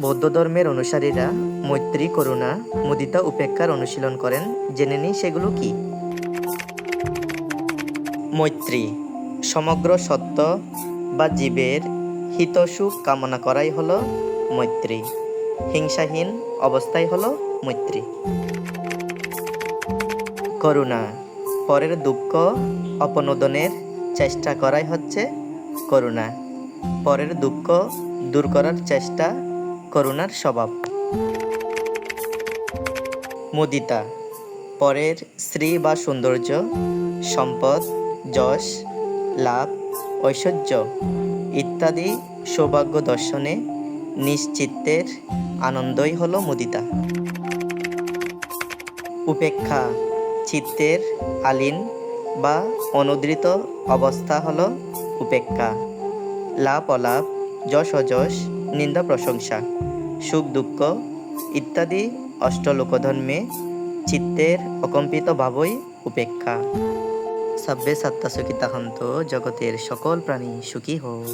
বৌদ্ধ ধর্মের অনুসারীরা মৈত্রী, করুণা, মুদিতা উপেক্ষার অনুশীলন করেন। জেনে নিই সেগুলো কি? মৈত্রী, সমগ্র সত্য বা জীবের হিতসুখ কামনা করাই হলো মৈত্রী। হিংসাহীন অবস্থাই হলো মৈত্রী। করুণা, পরের দুঃখ অপনোদনের চেষ্টা করাই হচ্ছে করুণা। পরের দুঃখ দূর করার চেষ্টা করুণার স্বভাব। মুদিতা, পরের শ্রী বা সৌন্দর্য, সম্পদ, যশ, লাভ, ঐশ্বর্য ইত্যাদি সৌভাগ্য দর্শনে নিশ্চিত্তের আনন্দই হলো মুদিতা। উপেক্ষা, চিত্তের আলীন বা অনুদৃত অবস্থা হলো উপেক্ষা। লাভ অলাভ যশ অযশ নিন্দা, প্রশংসা, সুখ, দুঃখ ইত্যাদি অষ্টলোকধর্মে চিত্তের অকম্পিত ভাবই উপেক্ষা। সাব্বে সাত্তা সুখিতা হন্ত জগতের সকল প্রাণী সুখী হোক।